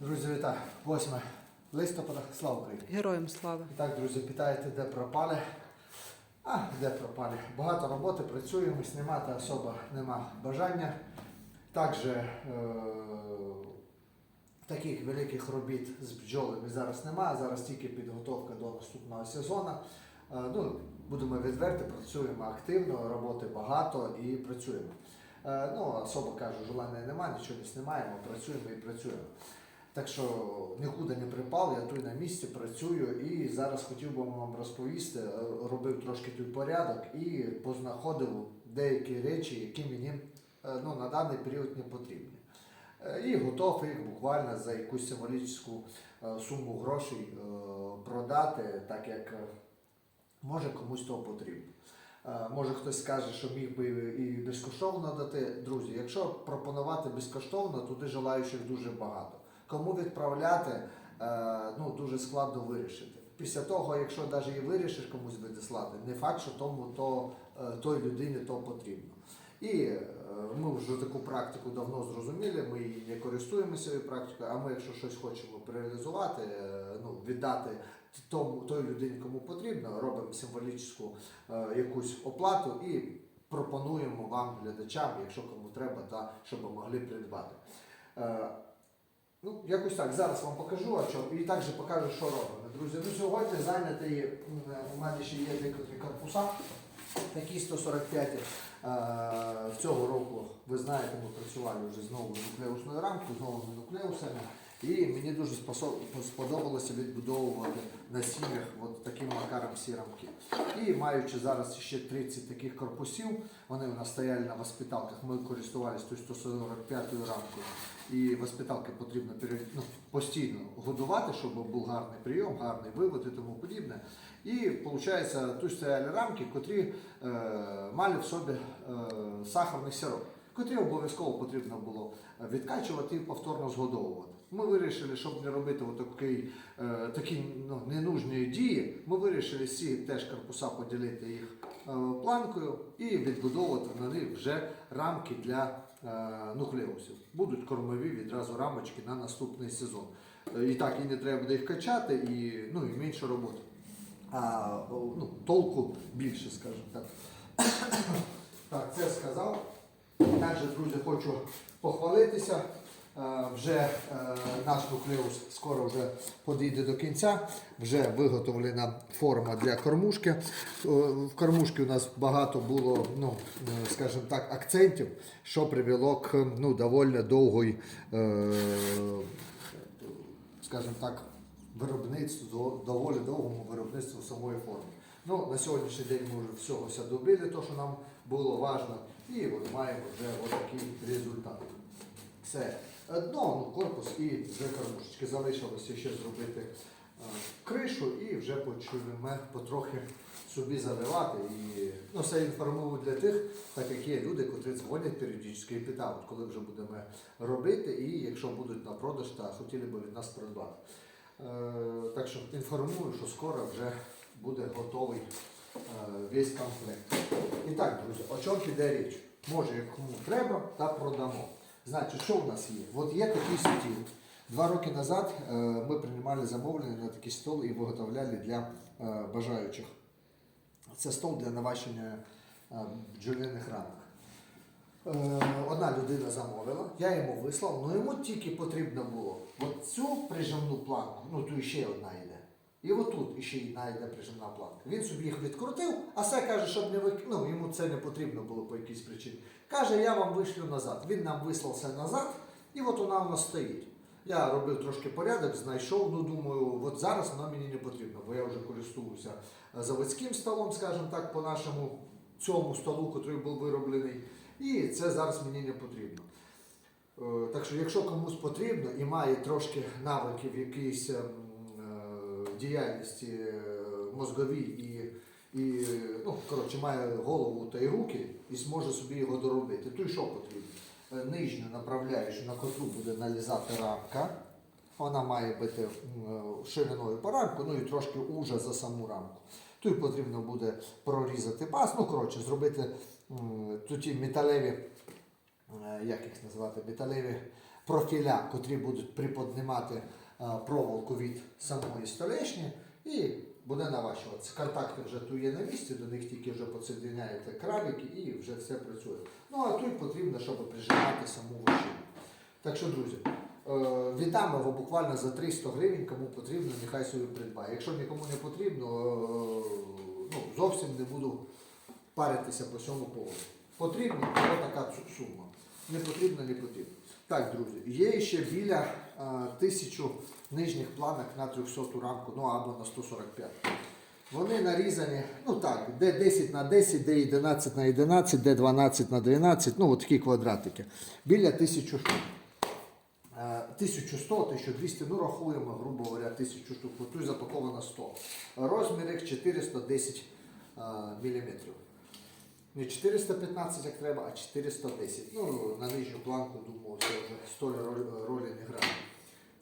Друзі, вітаю! 8 листопада, слава Україні! Героям слава. І так, друзі, питаєте, де пропали? А, де пропали? Багато роботи, працюємо, знімати особо нема бажання. Також е- таких великих робіт з бджолами зараз немає. Зараз тільки підготовка до наступного сезону. Е, ну, будемо відверти, працюємо активно, роботи багато і працюємо. Е, ну, особо кажу, желання немає, нічого не знімаємо, працюємо і працюємо. Так що нікуди не припав, я тут на місці працюю і зараз хотів би вам розповісти, е, робив трошки тут порядок і познаходив деякі речі, які мені е, ну, на даний період не потрібні. Е, І готов їх буквально за якусь символічну суму грошей продати, так як може комусь то потрібно. Може хтось скаже, що міг би і безкоштовно дати. Друзі, якщо пропонувати безкоштовно, туди желаючих дуже багато. Кому відправляти, е, ну дуже складно вирішити. Після того, якщо навіть і вирішиш комусь відіслати, не факт, що тому то е, той людині то потрібно. І е, ми вже таку практику давно зрозуміли, ми її не користуємося практикою, а ми, якщо щось хочемо реалізувати, ну, віддати тому, той людині, кому потрібно, робимо символічну якусь оплату і пропонуємо вам, глядачам, якщо кому треба, та щоб могли придбати. Ну, якось так, зараз вам покажу, а що, і також покажу, що робимо. Друзі, ну сьогодні зайнятий, у мене ще є декотрі корпуса, такі 145 е, цього року, ви знаєте, ми працювали вже з новою нуклеусною рамкою, з новими нуклеусами. І мені дуже сподобалося відбудовувати на сім'ях от таким макаром всі рамки. І маючи зараз ще 30 таких корпусів, вони у нас стояли на воспиталках, ми користувалися тою 145 рамкою. І воспиталки потрібно ну, постійно годувати, щоб був гарний прийом, гарний вивод і тому подібне. І виходить, тут стояли рамки, котрі е, мали в собі е, сахарний сироп, котрі обов'язково потрібно було відкачувати і повторно згодовувати. Ми вирішили, щоб не робити отакий, е, такі ну, ненужні дії, ми вирішили всі теж корпуса поділити їх е, планкою і відбудовувати на них вже рамки для е, нуклеусів. Будуть кормові відразу рамочки на наступний сезон. Е, І так, і не треба буде їх качати, і, ну, і менше роботи. А ну, толку більше, скажімо так. Так, це сказав. Також, друзі, хочу похвалитися. Е, Вже е, наш нуклеус скоро вже подійде до кінця. Вже виготовлена форма для кормушки. Е, В кормушці у нас багато було, ну, скажімо так, акцентів, що привело к ну, доволі довгої, скажімо так, виробництву, доволі довгому виробництву самої форми. Ну, на сьогоднішній день ми вже всього добили, то, що нам було важливо, і от маємо вже отакий результат. Все. Дно, ну, корпус і вже кормушечки. Залишилося ще зробити е, кришу і вже почнемо потрохи собі заливати. І ну, це інформую для тих, так як є люди, котрі дзвонять періодично і питають, коли вже будемо робити, і якщо будуть на продаж, та хотіли б від нас придбати. Е, так що інформую, що скоро вже буде готовий весь комплект. І так, друзі, о чому піде річ? Може, як кому треба, та продамо. Значить, що в нас є? От є такий стіл. Два роки назад е, ми приймали замовлення на такий стол і виготовляли для е, бажаючих. Це стол для наващення е, бджолиних рамок. Е, Одна людина замовила, я йому вислав, але йому тільки потрібно було от цю прижимну планку, ну тут ще одна йде. І отут ще одна йде прижимна планка. Він собі їх відкрутив, а все каже, щоб не вик... ну, йому це не потрібно було по якійсь причині. Каже, я вам вишлю назад. Він нам вислав все назад, і от вона у нас стоїть. Я робив трошки порядок, знайшов, ну думаю, от зараз воно мені не потрібно, бо я вже користуюся е, заводським столом, скажімо так, по нашому цьому столу, який був вироблений. І це зараз мені не потрібно. Е, Так що, якщо комусь потрібно і має трошки навиків якоїсь ем, діяльності е, мозговій і, і ну, коротше, має голову та й руки і зможе собі його доробити, то що потрібно? Е, Нижню направляючу на котру буде налізати рамка. Вона має бути е, шириною по рамку, ну і трошки уже за саму рамку. Тут потрібно буде прорізати пас, ну коротше, зробити ті металеві, як їх назвати, металеві профіля, котрі будуть приподнімати проволоку від самої столешні, і буде наващуватися. Контакти вже тут є на місці, до них тільки вже підсоединяєте крабики і вже все працює. Ну а тут потрібно, щоб прижимати саму вощину. Так що, друзі, е, віддамо його буквально за 300 гривень, кому потрібно, нехай собі придбає. Якщо нікому не потрібно, е, ну, зовсім не буду паритися по цьому поводу. Потрібно, така сума. Не потрібно, не потрібно. Так, друзі, є ще біля е, тисячу нижніх планок на 300 рамку, ну або на 145. Вони нарізані, ну так, де 10 на 10, де 11 на 11, де 12 на 12, ну от такі квадратики. Біля 1000 штук. Е, 1100, 1200, ну рахуємо, грубо говоря, 1000 штук. Тут запаковано 100. Розмір їх 410 мм. Не 415, як треба, а 410. Ну, на нижню планку, думаю, це вже столь ролі, не грає.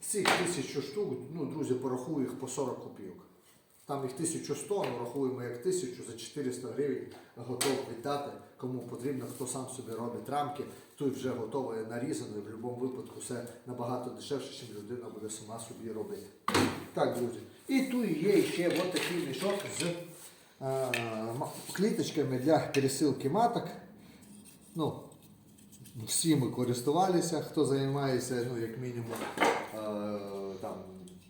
З цих 1000 штук, ну, друзі, порахую їх по 40 копійок. Там їх 1100, ну рахуємо як 1000 за 400 гривень готов віддати. Кому потрібно, хто сам собі робить рамки, тут вже готово і нарізано, і в будь-якому випадку все набагато дешевше, ніж людина буде сама собі робити. Так, друзі. І тут є ще от такий мішок з кліточками для пересилки маток. Ну, всі ми користувалися, хто займається, ну, як мінімум, е, там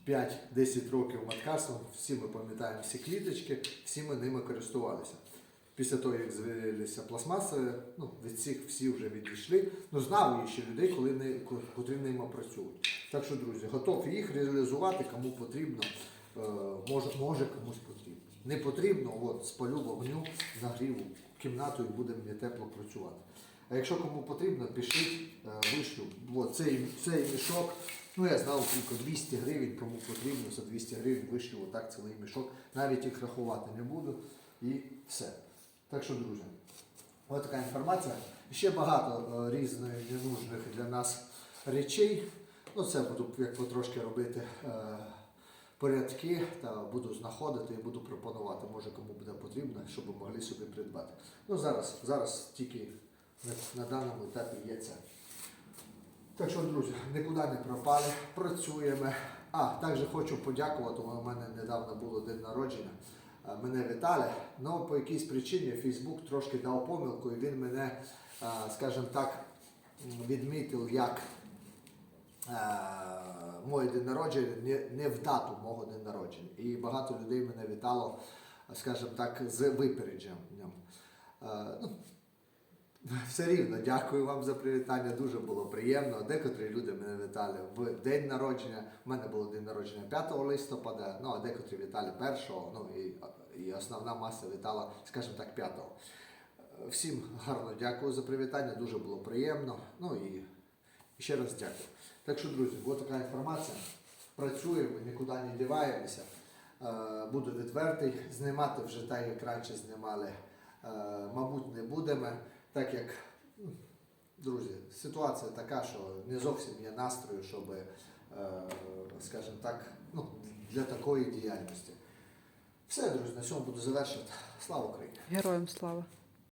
5-10 років маткарством, всі ми пам'ятаємо всі кліточки, всі ми ними користувалися. Після того, як з'явилися пластмаси, ну, від всіх всі вже відійшли. Ну, знав ще людей, коли не, котрі ними працюють. Так що, друзі, готов їх реалізувати, кому потрібно, е, може, може комусь потрібно. Не потрібно, от, спалю вогню, нагріву кімнату і буде мені тепло працювати. А якщо кому потрібно, пишіть, е, вишлю. От, цей, цей мішок, ну я знав тільки 200 гривень, кому потрібно, за 200 гривень вишлю отак цілий мішок. Навіть їх рахувати не буду і все. Так що, друзі, ось така інформація. Ще багато е, різних ненужних для нас речей. Ну, це буду як потрошки робити е, порядки та буду знаходити і буду пропонувати, може кому буде потрібно, щоб ви могли собі придбати. Ну зараз, зараз тільки на, на даному етапі є це. Так що, друзі, нікуди не пропали, працюємо. А, також хочу подякувати, у мене недавно було день народження. Мене вітали, але по якійсь причині Фейсбук трошки дав помилку, і він мене, скажімо так, відмітив як моє день народження не, не в дату мого день народження. І багато людей мене вітало, скажімо так, з випередженням. Ну, все рівно, дякую вам за привітання, дуже було приємно. Декотрі люди мене вітали в день народження. У мене було день народження 5 листопада, ну а декотрі вітали 1, ну і, і основна маса вітала, скажімо так, 5. Всім гарно дякую за привітання, дуже було приємно. Ну і, і ще раз дякую. Так що, друзі, ось така інформація. Працюємо, нікуди не діваємося. Е, Буду відвертий, знімати вже так, як раніше знімали, е, мабуть, не будемо, так як, друзі, ситуація така, що не зовсім є настрою, щоб, е, скажімо так, ну, для такої діяльності. Все, друзі, на цьому буду завершувати. Слава Україні! Героям слава.